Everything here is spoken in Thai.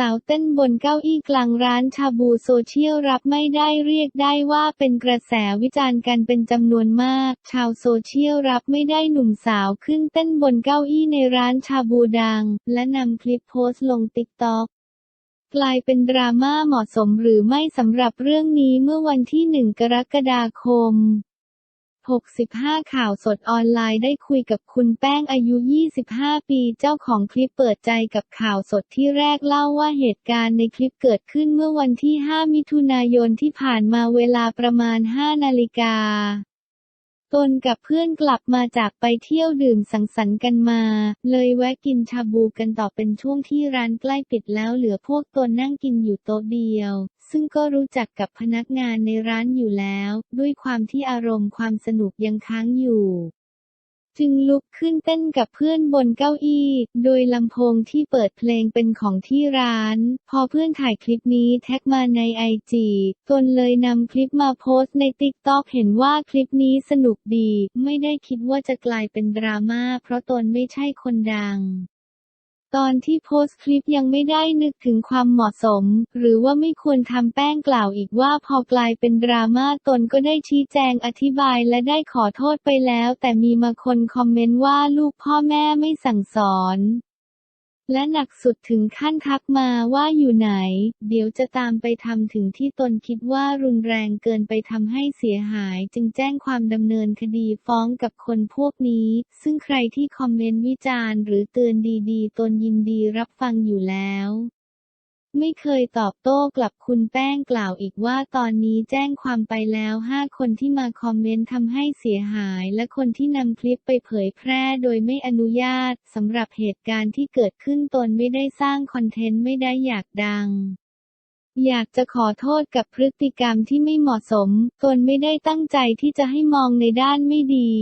สาวเต้นบนเก้าอี้กลางร้านชาบูโซเชียลรับไม่ได้เรียกได้ว่าเป็นกระแสวิจารณ์กันเป็นจำนวนมาก ชาวโซเชียลรับไม่ได้หนุ่มสาวขึ้นเต้นบนเก้าอี้ในร้านชาบูดัง และนำคลิปโพสต์ลงติ๊กต็อกกลายเป็นดราม่าเหมาะสมหรือไม่สำหรับเรื่องนี้เมื่อวันที่ 1 กรกฎาคม 65 ข่าวสดออนไลน์ได้คุยกับคุณแป้งอายุ 25 ปีเจ้าของคลิปเปิดใจกับข่าวสดที่แรกเล่าว่าเหตุการณ์ในคลิปเกิดขึ้นเมื่อวันที่ 5 มิถุนายนที่ผ่านมาเวลาประมาณ 5 นาฬิกา ตนกับเพื่อนกลับมาจากไปเที่ยวดื่มสังสรรค์กันมา เลยแวะกินชาบูกันต่อเป็นช่วงที่ร้านใกล้ปิดแล้วเหลือพวกตนนั่งกินอยู่โต๊ะเดียว ซึ่งก็รู้จักกับพนักงานในร้านอยู่แล้ว ด้วยความที่อารมณ์ความสนุกยังค้างอยู่ จึงลุกขึ้นเต้นกับเพื่อนบนเก้าอี้ โดยลำโพงที่เปิดเพลงเป็นของที่ร้าน พอเพื่อนถ่ายคลิปนี้แท็กมาในไอจีตนเลยนำคลิปมาโพสต์ในติ๊กต็อกเห็นว่าคลิปนี้สนุกดี ไม่ได้คิดว่าจะกลายเป็นดราม่าเพราะตนไม่ใช่คนดัง ตอนที่โพสต์คลิปยังไม่ได้นึกถึงความเหมาะสม หรือว่าไม่ควรทำแป้งกล่าวอีกว่าพอกลายเป็นดราม่าตนก็ได้ชี้แจงอธิบายและได้ขอโทษไปแล้ว แต่มีมาคนคอมเมนต์ว่าลูกพ่อแม่ไม่สั่งสอน และหนักสุดถึงขั้นทักมาว่าอยู่ไหน เดี๋ยวจะตามไปทำถึงที่ตนคิดว่ารุนแรงเกินไปทำให้เสียหาย จึงแจ้งความดำเนินคดีฟ้องกับคนพวกนี้ ซึ่งใครที่คอมเมนต์วิจารณ์หรือเตือนดีๆ ตนยินดีรับฟังอยู่แล้ว ไม่เคยตอบโต้กลับคุณแป้งกล่าวอีกว่าตอนนี้แจ้งความไปแล้ว 5 คนที่มาคอมเมนต์ทำให้เสียหาย และคนที่นำคลิปไปเผยแพร่โดยไม่อนุญาตสำหรับเหตุการณ์ที่เกิดขึ้นตนไม่ได้สร้างคอนเทนต์ไม่ได้อยากดังอยากจะขอโทษกับพฤติกรรมที่ไม่เหมาะสม ตนไม่ได้ตั้งใจที่จะให้มองในด้านไม่ดี